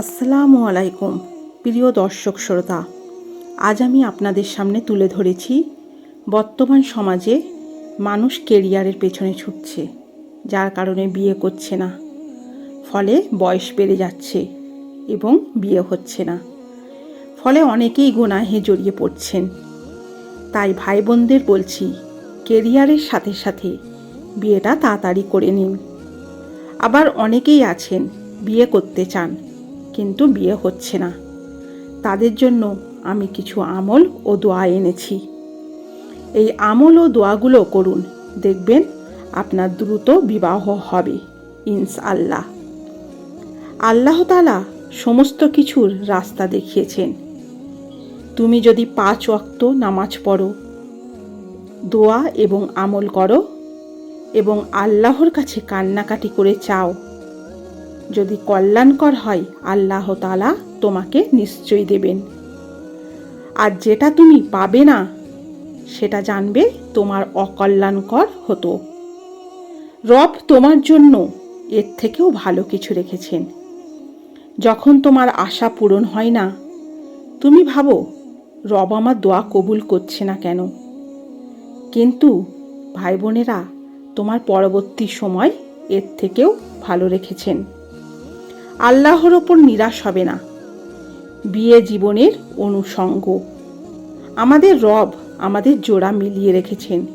আসসালামু আলাইকুম, প্রিয় দর্শক শ্রোতা। আজ আমি আপনাদের সামনে তুলে ধরেছি বর্তমান সমাজে মানুষ কেরিয়ারের পেছনে ছুটছে, যার কারণে বিয়ে করছে না। ফলে বয়স বেড়ে যাচ্ছে এবং বিয়ে হচ্ছে না। ফলে অনেকেই গুনাহে জড়িয়ে পড়ছেন। তাই ভাই বোনদের বলছি, কেরিয়ারের সাথে সাথে বিয়েটা তাড়াতাড়ি করে নিন। আবার অনেকেই আছেন, বিয়ে করতে চান কিন্তু বিয়ে হচ্ছে না। তাদের জন্য আমি কিছু আমল ও দোয়া এনেছি। এই আমল ও দোয়াগুলো করুন। দেখবেন আপনার দ্রুত বিবাহ হবে ইনস আল্লাহ আল্লাহ তালা সমস্ত কিছুর রাস্তা দেখিয়েছেন। তুমি যদি পাঁচ ওয়াক্ত নামাজ পড়ো, দোয়া এবং আমল করো এবং আল্লাহর কাছে কান্নাকাটি করে চাও যদি কল্যাণকর হয়, আল্লাহ তালা তোমাকে নিশ্চয়ই দেবেন। আর যেটা তুমি পাবে না, সেটা জানবে তোমার অকল্যাণকর হতো। রব তোমার জন্য এর থেকেও ভালো কিছু রেখেছেন। যখন তোমার আশা পূরণ হয় না, তুমি ভাবো, রব আমার দোয়া কবুল করছে না কেন? কিন্তু ভাই বোনেরা তোমার পরবর্তী সময় এর থেকেও ভালো রেখেছেন। আল্লাহর ওপর নিরাশ হবে না। বিয়ে জীবনের অনুষঙ্গ আমাদের রব আমাদের জোড়া মিলিয়ে রেখেছেন।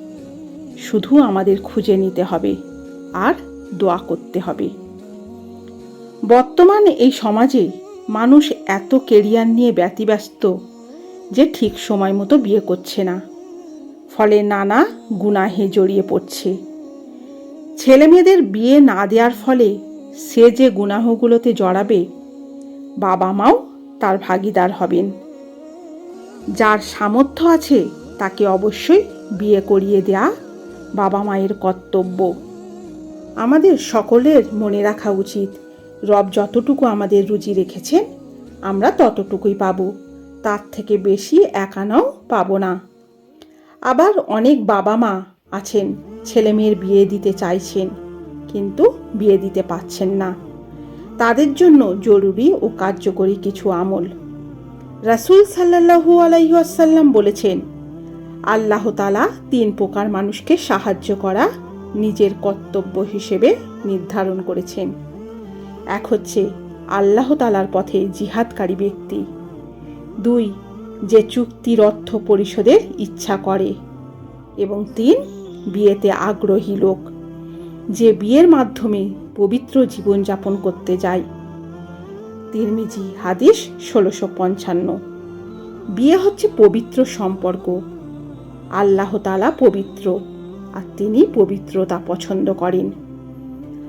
শুধু আমাদের খুঁজে নিতে হবে আর দোয়া করতে হবে। বর্তমান এই সমাজে মানুষ এত কেরিয়ার নিয়ে ব্যতিব্যস্ত যে ঠিক সময় মতো বিয়ে করছে না। ফলে নানা গুনাহে জড়িয়ে পড়ছে। ছেলেমেয়েদের বিয়ে না দেওয়ার ফলে সে যে গুনাহগুলোতে জড়াবে বাবা মাও তার ভাগিদার হবেন। যার সামর্থ্য আছে, তাকে অবশ্যই বিয়ে করিয়ে দেয়া বাবা মায়ের কর্তব্য। আমাদের সকলের মনে রাখা উচিত, রব যতটুকু আমাদের রুজি রেখেছেন, আমরা ততটুকুই পাবো। তার থেকে বেশি একানাও পাবো না। আবার অনেক বাবা মা আছেন ছেলে মেয়ের বিয়ে দিতে চাইছেন। কিন্তু বিয়ে দিতে পাচ্ছেন না। তাদের জন্য জরুরি ও কার্যকরী কিছু আমল। রাসুল সাল্লাহু আলাইসাল্লাম বলেছেন, আল্লাহ তালা তিন প্রকার মানুষকে সাহায্য করা নিজের কর্তব্য হিসেবে নির্ধারণ করেছেন। এক হচ্ছে আল্লাহ তালার পথে জিহাদকারী ব্যক্তি। দুই, যে চুক্তির অর্থ পরিশোধের ইচ্ছা করে। এবং তিন, বিয়েতে আগ্রহী লোক। যে বিয়ের মাধ্যমে পবিত্র জীবনযাপন করতে যায়। তিরমিজি হাদিস ষোলোশো পঞ্চান্ন। বিয়ে হচ্ছে পবিত্র সম্পর্ক। আল্লাহ তালা পবিত্র আর তিনি পবিত্রতা পছন্দ করেন।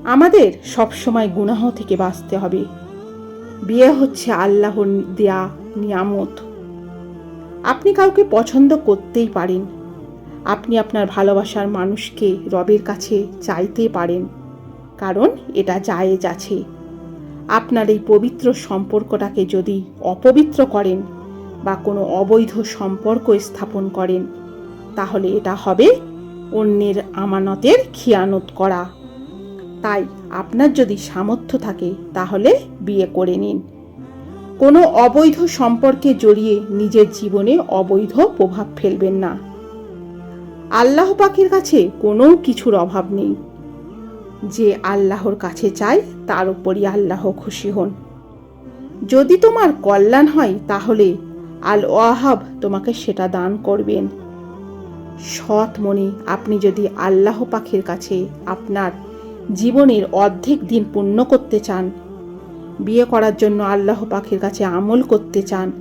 আমাদের সবসময় গুনাহ থেকে বাঁচতে হবে। বিয়ে হচ্ছে আল্লাহর দেয়া নিয়ামত। আপনি কাউকে পছন্দ করতেই পারেন। আপনি আপনার ভালোবাসার মানুষকে রবের কাছে চাইতে পারেন, কারণ এটা জায়েজ আছে। আপনার এই পবিত্র সম্পর্কটাকে যদি অপবিত্র করেন বা কোনো অবৈধ সম্পর্ক স্থাপন করেন, তাহলে এটা হবে অন্যের আমানতের খিয়ানত করা। তাই আপনার যদি সামর্থ্য থাকে, তাহলে বিয়ে করে নিন। কোনো অবৈধ সম্পর্কে জড়িয়ে নিজের জীবনে অবৈধ প্রভাব ফেলবেন না। আল্লাহ পাখির কাছে কোনো কিছুর অভাব নেই। যে আল্লাহর কাছে চায় তার উপরই আল্লাহ খুশি হন। যদি তোমার কল্যাণ হয়, তাহলে আল ওয়াহাব তোমাকে সেটা দান করবেন। সৎ মনে আপনি যদি আল্লাহ পাখির কাছে আপনার জীবনের অর্ধেক দিন পূর্ণ করতে চান, বিয়ে করার জন্য আল্লাহ পাখির কাছে আমল করতে চান,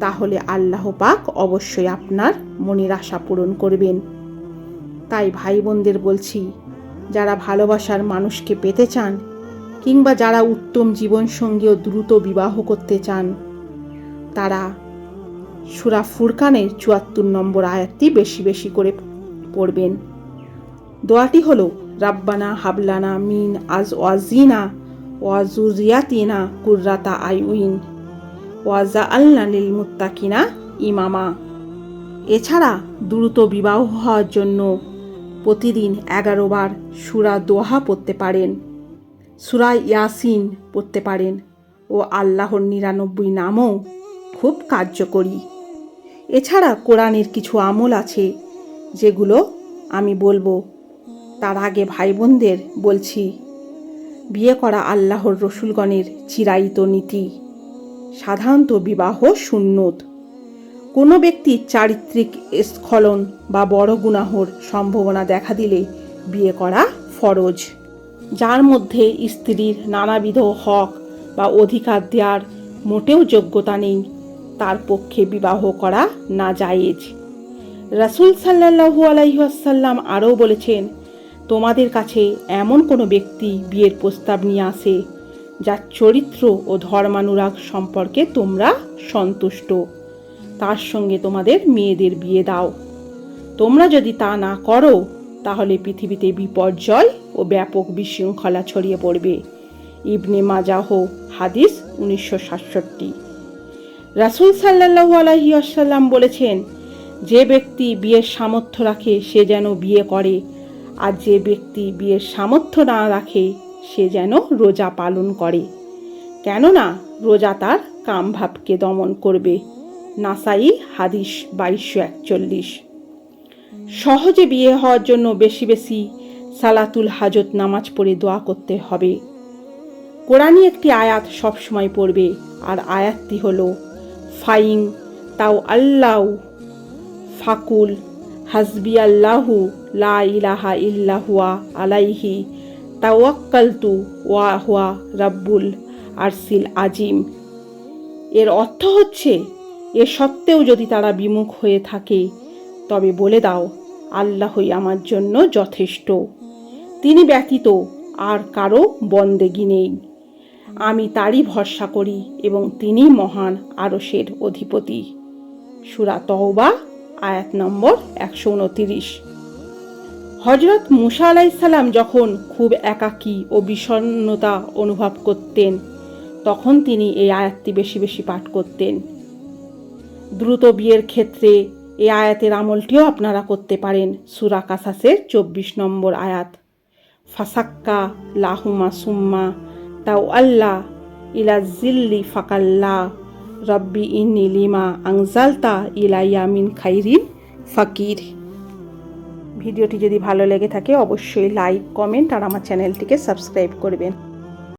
তাহলে আল্লাহ পাক অবশ্যই আপনার মনের আশা পূরণ করবেন। তাই ভাই বোনদের বলছি, যারা ভালোবাসার মানুষকে পেতে চান কিংবা যারা উত্তম জীবনসঙ্গী ও দ্রুত বিবাহ করতে চান, তারা সুরা ফুরকানের চুয়াত্তর নম্বর আয়াতটি বেশি বেশি করে পড়বেন। দোয়াটি হল, রাব্বানা হাবলানা মিন আজ ওয়াজিনা ওয়াজুজিয়াতিনা কুর্রাতা আইউইন ওয়াজা আল্লা লিল মুত্তাকিনা ইমামা। এছাড়া দ্রুত বিবাহ হওয়ার জন্য প্রতিদিন এগারো বার সুরা দোহা পড়তে পারেন, সুরা ইয়াসিন পড়তে পারেন ও আল্লাহর নিরানব্বই নামও খুব কার্যকরী। এছাড়া কোরআনের কিছু আমল আছে যেগুলো আমি বলব। তার আগে ভাই বোনদের বলছি, বিয়ে করা আল্লাহর রসুলগণের চিরায়িত নীতি, সাধারণত বিবাহ সুন্নত। কোনো ব্যক্তির চারিত্রিক স্খলন বা বড় গুনাহর সম্ভাবনা দেখা দিলে বিয়ে করা ফরজ। যার মধ্যে স্ত্রীর নানাবিধ হক বা অধিকার দেওয়ার মোটেও যোগ্যতা নেই, তার পক্ষে বিবাহ করা না জায়েজ রাসুল সাল্লাহু আলাইসাল্লাম আরও বলেছেন, তোমাদের কাছে এমন কোনো ব্যক্তি বিয়ের প্রস্তাব নিয়ে আসে, যার চরিত্র ও ধর্মানুরাগ সম্পর্কে তোমরা সন্তুষ্ট। তার সঙ্গে তোমাদের মেয়েদের বিয়ে দাও। তোমরা যদি তা না করো, তাহলে পৃথিবীতে বিপর্যয় ও ব্যাপক বিশৃঙ্খলা ছড়িয়ে পড়বে। ইবনে মাজাহ, হাদিস উনিশশো সাতষট্টি। রাসুল সাল্লাহু আলহি আসাল্লাম বলেছেন, যে ব্যক্তি বিয়ের সামর্থ্য রাখে, সে যেন বিয়ে করে, আর যে ব্যক্তি বিয়ের সামর্থ্য না রাখে, সে যেন রোজা পালন করে। কেননা রোজা তার কামভাবকে দমন করবে। নাসাই, হাদিস বাইশশো একচল্লিশ। সহজে বিয়ে হওয়ার জন্য বেশি বেশি সালাতুল হাজত নামাজ পড়ে দোয়া করতে হবে। কোরআনই একটি আয়াত সবসময় পড়বে, আর আয়াতটি হলো ফাইং তাও আল্লাহ ফাকুল, হাসবি আল্লাহু লা ইলাহা ইল্লাহুয়া আলাইহি তাওয়াক্কালতু ওয়া হুয়া রাব্বুল আরসিল আজিম। এর অর্থ হচ্ছে এ সত্ত্বেও যদি তারা বিমুখ হয়ে থাকে, তবে বলে দাও, আল্লাহই আমার জন্য যথেষ্ট। তিনি ব্যতীত আর কারও বন্দেগি নেই। আমি তারই ভরসা করি এবং তিনি মহান আরসের অধিপতি। সুরা তহবা আয়াত নম্বর একশো উনতিরিশ। হজরত মুসা আলাইসাল্লাম যখন খুব একাকী ও বিষণ্নতা অনুভব করতেন, তখন তিনি এই আয়াতটি বেশি বেশি পাঠ করতেন। দ্রুত বিয়ের ক্ষেত্রে এই আয়াতের আমলটিও আপনারা করতে পারেন। সুরা কাসাসের চব্বিশ নম্বর আয়াত। ফাসাক্কা লাহুমা সুম্মা তাও আল্লাহ ইলা জিল্লি ফাকাল্লা রব্বি ইন্নি লিমা আংজালতা ইলাইয়া মিন খাইরিন ফাকির। ভিডিওটি যদি ভালো লেগে থাকে অবশ্যই লাইক, কমেন্ট আর আমার চ্যানেলটিকে সাবস্ক্রাইব করবেন।